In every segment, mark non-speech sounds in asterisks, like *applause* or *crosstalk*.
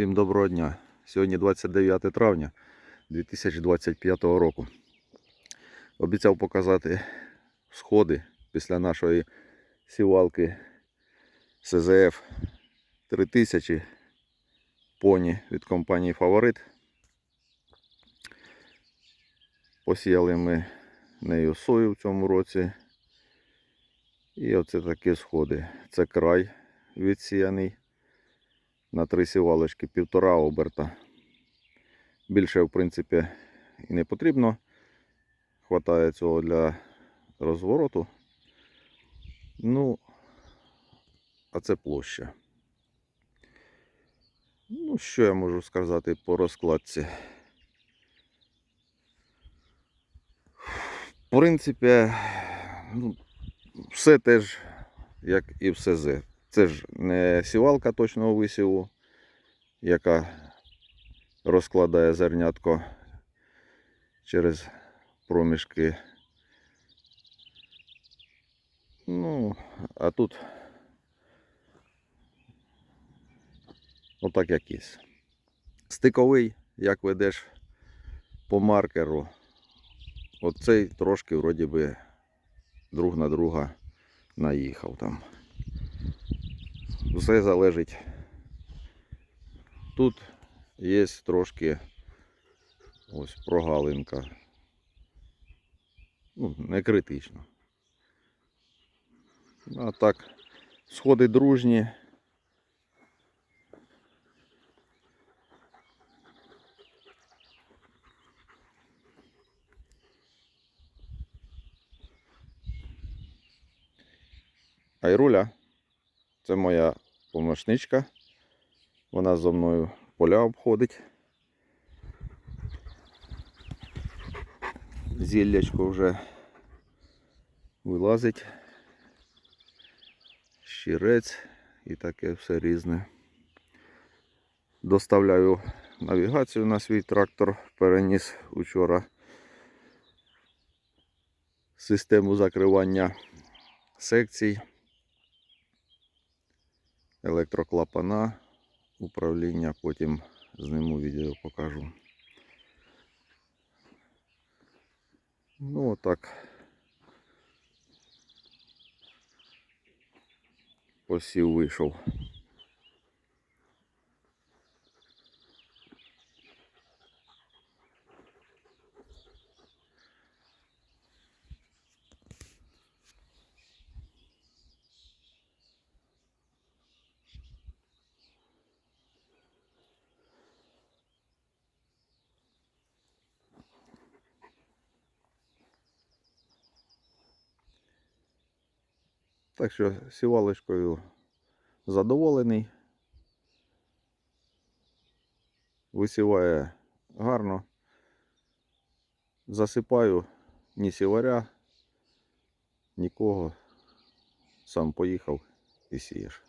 Всім доброго дня. Сьогодні 29 травня 2025 року. Обіцяв показати сходи після нашої сівалки СЗФ 3000 поні від компанії Фаворит. Посіяли ми нею сою в цьому році. І оце такі сходи. Це край відсіяний на три сівалочки півтора оберта. Більше, в принципі, і не потрібно. Хватає цього для розвороту. Ну, а це площа. Ну, що я можу сказати по розкладці? В принципі, ну, все теж, як і в СЗ. Це ж не сівалка точного висіву, яка розкладає зернятко через проміжки. Ну, а тут отак якийсь. Стиковий, як ведеш по маркеру. Оцей трошки вроді би друг на друга наїхав там. Все залежить. Тут є трошки ось прогалинка. Ну, не критично. А так, сходи дружні. Айруля. Це моя помощничка. Вона зо мною поля обходить. Зіллячко вже вилазить. Щирець і таке все різне. Доставляю навігацію на свій трактор. Переніс учора систему закривання секцій електроклапана, управління, потім зніму відео покажу. Ну отак. Посів вийшов. Так що сівалочкою задоволений. Висіває гарно. Засипаю ні сіваря, нікого. Сам поїхав і сієш.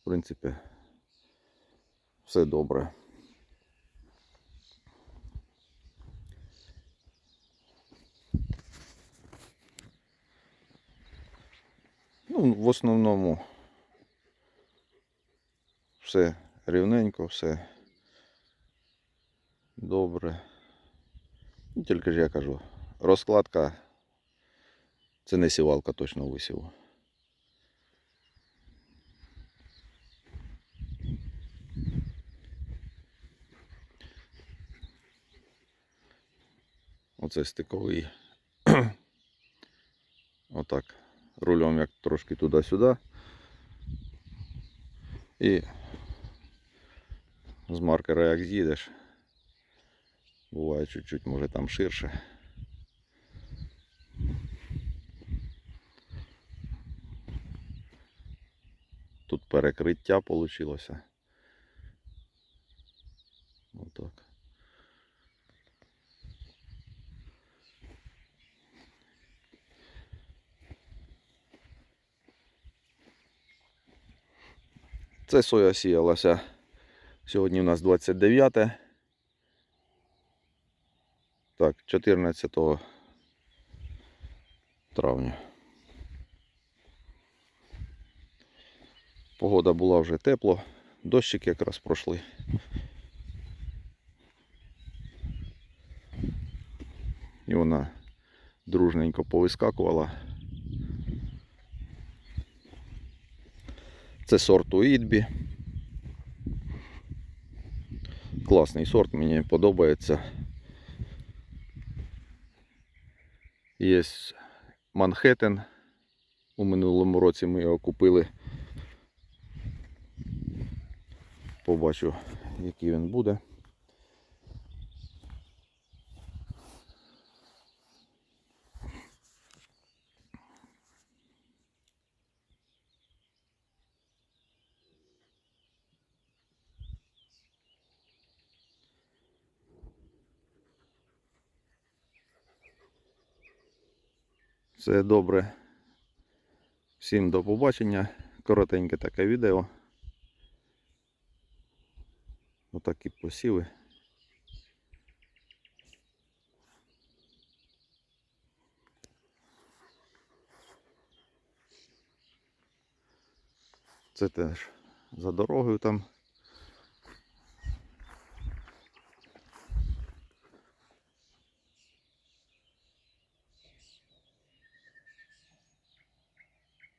В принципі, все добре. Ну, в основному все рівненько, все добре. Ну, Тільки ж я кажу, розкладка це не сівалка точно висіву. Оце стиковий. *clears throat* Отак рулем як трошки туди-сюди. І з маркера як з'їдеш, буває чуть-чуть, може там ширше. Тут перекриття вийшло. Це соя сіялася. Сьогодні у нас 29. Так, 14 травня. Погода була вже тепло, дощики якраз пройшли. І вона дружненько повискакувала. Це сорт Уідбі. Класний сорт, мені подобається. Є Манхеттен. У минулому році ми його купили. Побачу, який він буде. Все добре. Всім до побачення. Коротеньке таке відео. Отакі посіви. Це теж за дорогою там.